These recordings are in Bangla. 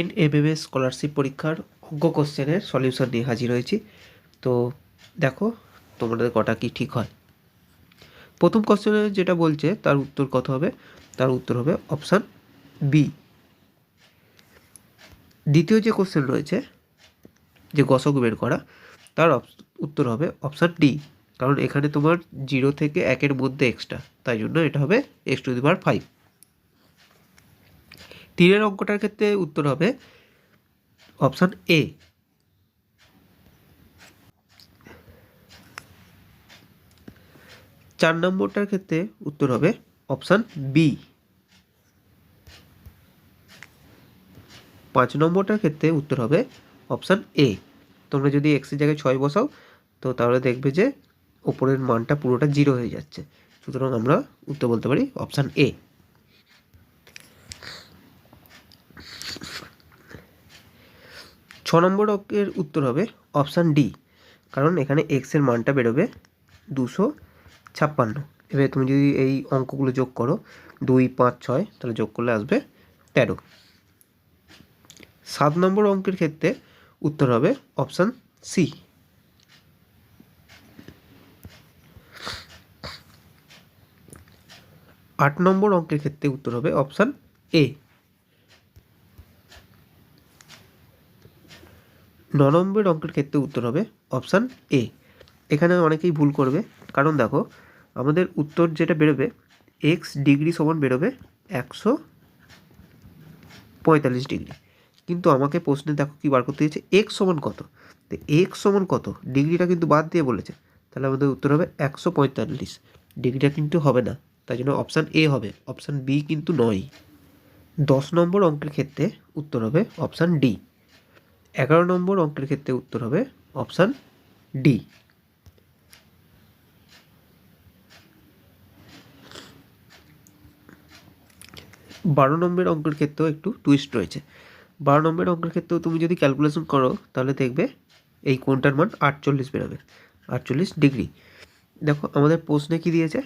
এন এমএমএস স্কলারশিপ পরীক্ষার অঙ্ক কোশ্চেনের সলিউশন নিয়ে হাজির হয়েছি। তো দেখো, তোমাদের কটা কি ঠিক হয়? প্রথম কোশ্চেনে যেটা বলছে, তার উত্তর কত হবে? তার উত্তর হবে অপশান বি দ্বিতীয় যে কোশ্চেন রয়েছে, যে গসক বের করা, তার উত্তর হবে অপশান ডি কারণ এখানে তোমার জিরো থেকে একের মধ্যে এক্সট্রা তাই জন্য এটা হবে এক্স টু দি ফাইভ তিনের অঙ্কটার ক্ষেত্রে উত্তর হবে অপশান এ চার নম্বরটার ক্ষেত্রে উত্তর হবে অপশান বি পাঁচ নম্বরটার ক্ষেত্রে উত্তর হবে অপশান এ তোমরা যদি এক্সের জায়গায় ছয় বসাও, তো তাহলে দেখবে যে ওপরের মানটা পুরোটা জিরো হয়ে যাচ্ছে। সুতরাং আমরা উত্তর বলতে পারি অপশান এ ছ নম্বর অঙ্কের উত্তর হবে অপশান ডি। কারণ এখানে এক্সের মানটা বেরোবে দুশো ছাপ্পান্ন। এবারে তুমি যদি এই অঙ্কগুলো যোগ করো, দুই, পাঁচ, ছয়, তাহলে যোগ করলে আসবে তেরো। সাত নম্বর অঙ্কের ক্ষেত্রে উত্তর হবে অপশান সি। আট নম্বর অঙ্কের ক্ষেত্রে উত্তর হবে অপশান এ। ন নম্বর অঙ্কের ক্ষেত্রে উত্তর হবে অপশান এ। এখানে অনেকেই ভুল করবে। কারণ দেখো, আমাদের উত্তর যেটা বেরোবে এক্স ডিগ্রি সমান বেরোবে একশো পঁয়তাল্লিশ ডিগ্রি। কিন্তু আমাকে প্রশ্নে দেখো কী বার করতে দিয়েছে? এক্স সমান কত? তো এক্স সমান কত? ডিগ্রিটা কিন্তু বাদ দিয়ে বলেছে। তাহলে আমাদের উত্তর হবে একশো পঁয়তাল্লিশ। ডিগ্রিটা কিন্তু হবে না। তাই জন্য অপশান এ হবে, অপশান বি কিন্তু নয়। দশ নম্বর অঙ্কের ক্ষেত্রে উত্তর হবে অপশান ডি। এগারো নম্বর অঙ্কের ক্ষেত্রে উত্তর হবে অপশান ডি। বারো নম্বর অঙ্কের ক্ষেত্রেও একটু টুইস্ট রয়েছে। বারো নম্বর অঙ্কের ক্ষেত্রেও তুমি যদি ক্যালকুলেশন করো, তাহলে দেখবে এই কোনটার মান আটচল্লিশ বেরোবে। আটচল্লিশ ডিগ্রি দেখো, আমাদের প্রশ্নে কি দিয়েছে?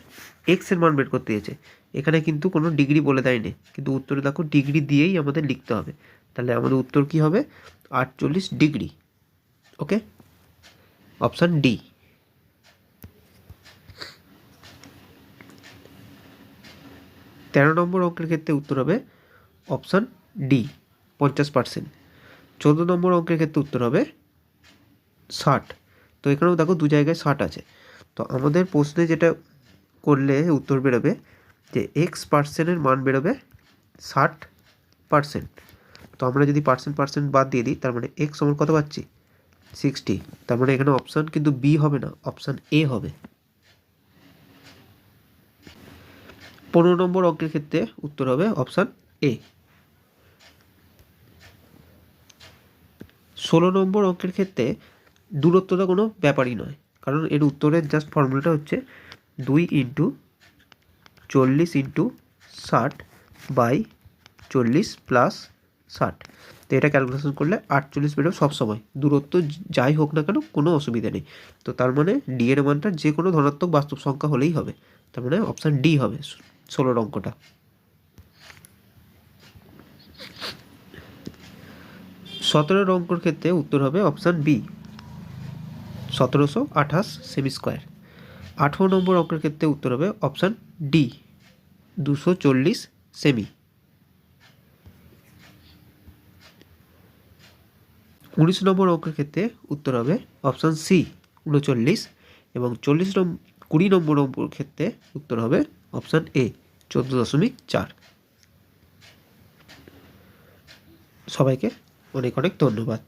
এক্সের মান বের করতে দিয়েছে। এখানে কিন্তু কোনো ডিগ্রি বলে দেয়নি। কিন্তু উত্তরে দেখো ডিগ্রি দিয়েই আমাদের লিখতে হবে। তাহলে আমাদের উত্তর কি হবে? আটচল্লিশ ডিগ্রি। ওকে অপশান ডি তেরো নম্বর অঙ্কের ক্ষেত্রে উত্তর হবে অপশান ডি পঞ্চাশ পার্সেন্ট চোদ্দ নম্বর অঙ্কের ক্ষেত্রে উত্তর হবে ষাট। তো এখানেও দেখো দু জায়গায় ষাট আছে। তো আমাদের প্রশ্নে যেটা করলে উত্তর বেরোবে যে এক্স পার্সেন্টের মান বেরোবে ষাট পার্সেন্ট আমরা যদি পার্সেন্ট পার্সেন্ট বাদ দিয়ে দিই, তার মানে এক্স সমান কত পাচ্ছি? সিক্সটি তার মানে এখানে অপশান কিন্তু বি হবে না অপশান এ হবে। পনেরো নম্বর অঙ্কের ক্ষেত্রে উত্তর হবে অপশান এ ষোলো নম্বর অঙ্কের ক্ষেত্রে দূরত্বটা কোনো ব্যাপারই নয়, কারণ এর উত্তরের জাস্ট ফর্মুলাটা হচ্ছে দুই ইন্টু চল্লিশ ইন্টু ষাট বাই চল্লিশ প্লাস ষাট। তো এটা ক্যালকুলেশন করলে আটচল্লিশ বেরোবে সবসময় দূরত্ব যাই হোক না কেন, কোনো অসুবিধা নেই। তো তার মানে ডি এর মানটা যে কোনো ধনাত্মক বাস্তব সংখ্যা হলেই হবে। তার মানে অপশান ডি হবে ষোলোর অঙ্কটা সতেরোর অঙ্কর ক্ষেত্রে উত্তর হবে অপশান বি সতেরোশো আঠাশ সেমি স্কোয়ার আঠেরো নম্বর অঙ্কের ক্ষেত্রে উত্তর হবে অপশান ডি দুশো চল্লিশ সেমি উনিশ নম্বর অঙ্কের ক্ষেত্রে উত্তর হবে অপশান সি উনচল্লিশ এবং চল্লিশ নম্বর কুড়ি নম্বর অঙ্কের ক্ষেত্রে উত্তর হবে অপশান এ চোদ্দ দশমিক চার। সবাইকে অনেক অনেক ধন্যবাদ।